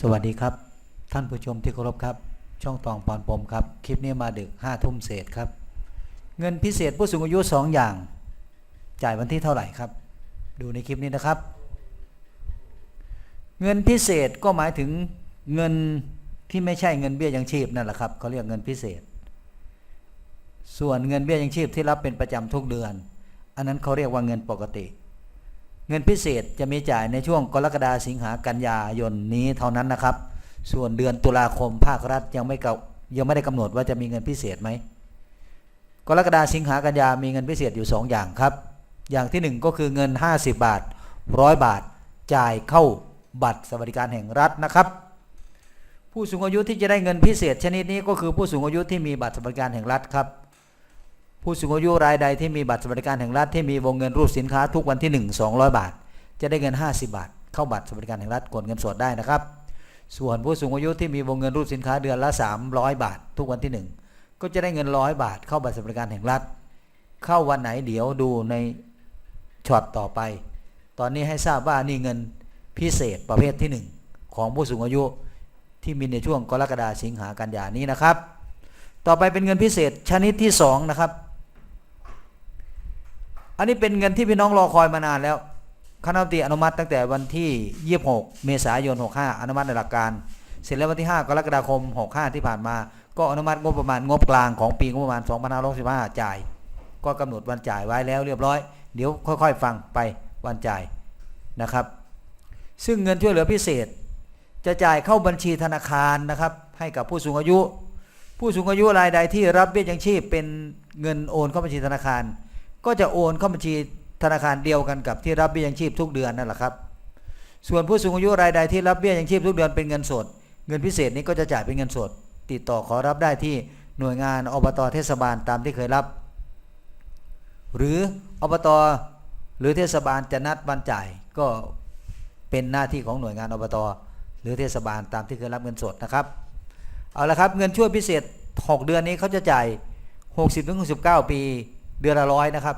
สวัสดีครับ ท่านผู้ชมที่เคารพครับ ช่องตองปอนปมครับ คลิปนี้มาดึกห้าทุ่มเศษครับ เงินพิเศษผู้สูงอายุสองอย่าง จ่ายวันที่เท่าไหร่ครับ ดูในคลิปนี้นะครับ เงินพิเศษก็หมายถึงเงินที่ไม่ใช่เงินเบี้ยยังชีพนั่นแหละครับเขาเรียกเงินพิเศษ ส่วนเงินเบี้ยยังชีพที่รับเป็นประจำทุกเดือน อันนั้นเขาเรียกว่าเงินปกติ เงินพิเศษจะมีจ่ายในช่วงกรกฎาสิงหากันยายนนี้เท่านั้นนะครับ ส่วนเดือนตุลาคมภาครัฐยังไม่กำยังไม่ได้กำหนดว่าจะมีเงินพิเศษไหมกรกฎาสิงหากันยามีเงินพิเศษอยู่ 2 อย่างครับ อย่างที่ 1 ก็คือเงิน 50 บาทร้อยบาท จ่ายเข้าบัตรสวัสดิการแห่งรัฐนะครับ ผู้สูงอายุที่จะได้เงินพิเศษชนิดนี้ก็คือผู้สูงอายุที่มีบัตรสวัสดิการแห่งรัฐครับ ผู้สูงอายุรายใดที่มีบัตรสวัสดิการแห่งรัฐที่มีวงเงินรูปสินค้าทุกวันที่ 1 200 บาท จะได้เงิน 50 บาท เข้าบัตรสวัสดิการแห่งรัฐกดเงินสดได้นะครับ ส่วนผู้สูงอายุที่มีวงเงินรูปสินค้าเดือนละ 300 บาท ทุกวันที่ 1 ก็จะได้เงินร้อยบาท เข้าบัตรสวัสดิการแห่งรัฐ เข้าวันไหนเดี๋ยวดูในช็อตต่อไป ตอนนี้ให้ทราบว่านี่เงินพิเศษประเภทที่ 1 ของผู้สูงอายุที่มีในช่วงกรกฎาสิงหากันยานี้นะครับ ต่อไปเป็นเงินพิเศษชนิดที่2นะครับ อันนี้เป็นเงินที่พี่น้องรอคอยมานานแล้วคณะตีอนุมัติตั้งแต่วันที่ 26 เมษายน 65 อนุมัติในหลักการ เสร็จแล้ววันที่ 5 กรกฎาคม 65 ที่ผ่านมา ก็อนุมัติงบประมาณงบกลางของปีงบประมาณ 2565 จ่าย ก็กำหนดวันจ่ายไว้แล้วเรียบร้อย เดี๋ยวค่อยๆ ฟังไปวันจ่ายนะครับ ซึ่งเงินช่วยเหลือพิเศษ จะจ่ายเข้าบัญชีธนาคารนะครับ ให้กับผู้สูงอายุ ผู้สูงอายุรายใดที่รับเบี้ยยังชีพเป็นเงินโอนเข้าบัญชีธนาคาร ก็จะโอนเข้าบัญชีธนาคารเดียวกันกับที่รับเบี้ยยังชีพทุกเดือนนั่นแหละครับ ส่วนผู้สูงอายุรายใดที่รับเบี้ยยังชีพทุกเดือนเป็นเงินสด เงินพิเศษนี้ก็จะจ่ายเป็นเงินสด ติดต่อขอรับได้ที่หน่วยงานอบตเทศบาลตามที่เคยรับ หรืออบตหรือเทศบาลจะนัดวันจ่ายก็เป็นหน้าที่ของหน่วยงานอบตหรือเทศบาลตามที่เคยรับเงินสดนะครับ เอาละครับเงินช่วยพิเศษ 6 เดือนนี้เขาจะจ่าย 60ถึง69 ปี เดือนละร้อยนะครับ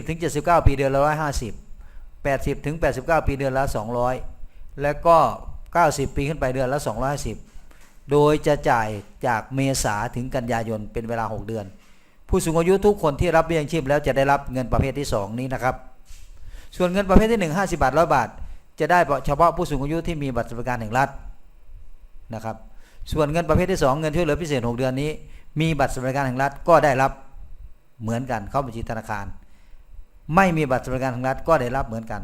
70ถึง79ปีเดือนละ150 80ถึง89ปีเดือนละ200และก็90ปีขึ้นไปเดือนละ250โดยจะจ่ายจากเมษาถึงกันยายนเป็นเวลา6เดือน ผู้สูงอายุทุกคนที่รับเบี้ยยังชีพแล้วจะได้รับเงินประเภทที่2นี้นะครับ ส่วนเงินประเภทที่1 50บาท100บาท จะได้เฉพาะผู้สูงอายุที่มีบัตรสวัสดิการแห่งรัฐนะครับส่วนเงินประเภทที่ 2 เงินช่วยเหลือพิเศษ 6 เดือนนี้ มีบัตรสวัสดิการแห่งรัฐก็ได้รับ เหมือนกันเข้าบัญชีธนาคาร ไม่มีบัตรสวัสดิการแห่งรัฐก็ได้รับเหมือนกัน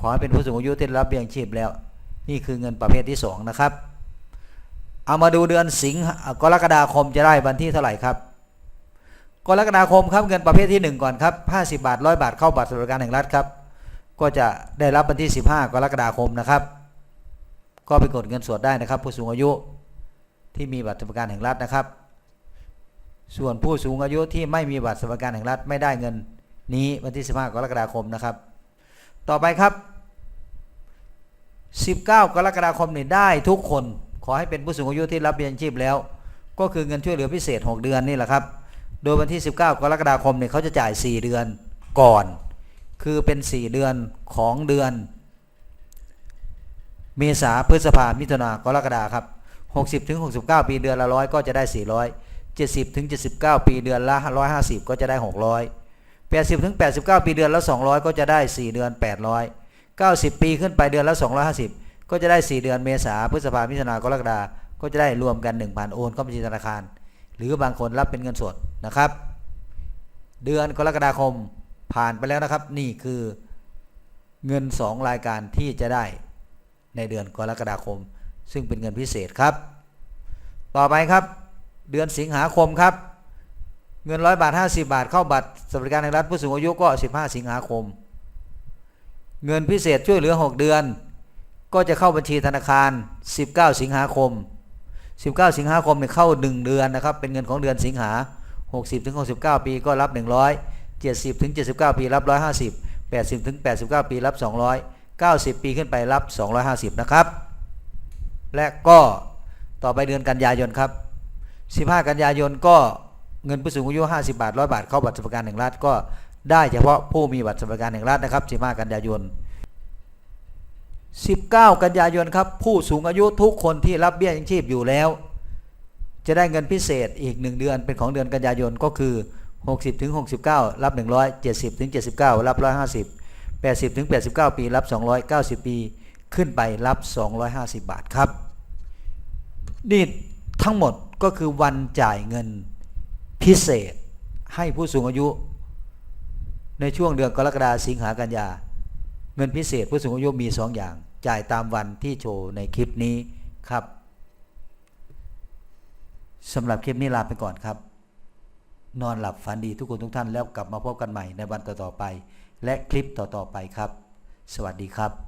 ขอให้เป็นผู้สูงอายุที่ได้รับเบี้ยยังชีพแล้ว นี่คือเงินประเภทที่ 2 นะครับ เอามาดูเดือนสิงหกรกฎาคมจะได้วันที่เท่าไหร่ครับกรกฎาคมครับเงินประเภทที่ 1 ก่อนครับ50 บาท 100 บาทเข้าบัตรสวัสดิการแห่งรัฐครับ ก็จะได้รับวันที่ 15 กรกฎาคมนะครับ ก็ไปกดเงินสดได้นะครับ ผู้สูงอายุที่มีบัตรสวัสดิการแห่งรัฐนะครับ ส่วนผู้สูงอายุที่ไม่มีบัตรสวัสดิการแห่งรัฐไม่ได้เงินนี้วันที่ 15 กรกฎาคมนะครับ ต่อไปครับ 19 กรกฎาคมนี่ได้ทุกคนขอให้เป็นผู้สูงอายุที่รับเบี้ยยังชีพแล้ว ก็คือเงินช่วยเหลือพิเศษ 6 เดือนนี่แหละครับ โดยวันที่ 19 กรกฎาคมเนี่ยเขาจะจ่าย 4 เดือนก่อน คือเป็น 4 เดือนของเดือน เมษาพฤษภามิถุนากรกฎาครับ 60ถึง69 ปีเดือนละร้อยก็จะได้ 400 70ถึง79 ปีเดือนละ 150 ก็จะได้ 600 80ถึง89 ปีเดือนละ 200 ก็จะได้ 4 เดือน 800 90 ปีขึ้นไปเดือนละ 250 ก็จะได้ 4 เดือนเมษาพฤษภามิถุนากรกฎาก็จะได้รวมกัน 1,000 โอนเข้าบัญชีธนาคาร หรือบางคนรับเป็นเงินสดนะครับ เดือนกรกฎาคมผ่านไปแล้วนะครับ นี่คือเงิน 2 รายการที่จะได้ในเดือนกรกฎาคม ซึ่งเป็นเงินพิเศษครับ ต่อไปครับ เดือนสิงหาคมครับ เงินร้อยบาท50บาท เข้าบัตรสวัสดิการแห่งรัฐผู้สูงอายุก็15สิงหาคม เงินพิเศษช่วยเหลือ6เดือน ก็จะเข้าบัญชีธนาคาร19สิงหาคม19สิงหาคมเนี่ยเข้า1เดือนนะครับ เป็นเงินของเดือนสิงหา60ถึง69ปีก็รับ100 70ถึง79ปีรับ150 80ถึง89ปีรับ200 90ปีขึ้นไปรับ250นะครับ และก็ต่อไปเดือนกันยายนครับ 15 กันยายนก็เงินผู้สูงอายุ 50 บาท 100 บาท เข้าบัตรสวัสดิการแห่งรัฐก็ได้เฉพาะผู้มีบัตรสวัสดิการแห่งรัฐนะครับ 15 กันยายน 19 กันยายนครับผู้สูงอายุทุกคนที่รับเบี้ยยังชีพอยู่แล้ว จะได้เงินพิเศษอีก 1 เดือนเป็นของเดือนกันยายนก็คือ 60ถึง69 รับ 100 70ถึง79 รับ 150 80ถึง89 ปี รับ 290 ปี ขึ้นไปรับ 250 บาทครับนี่ทั้งหมด ก็คือวันจ่ายเงินพิเศษให้ผู้สูงอายุ ในช่วงเดือนกรกฎาสิงหากันยา เงินพิเศษผู้สูงอายุมี2อย่าง จ่ายตามวันที่โชว์ในคลิปนี้ครับสำหรับคลิปนี้ลาไปก่อนครับ นอนหลับฝันดีทุกคนทุกท่านแล้วกลับมาพบกันใหม่ในวันต่อๆไป และคลิปต่อๆไปครับ สวัสดีครับ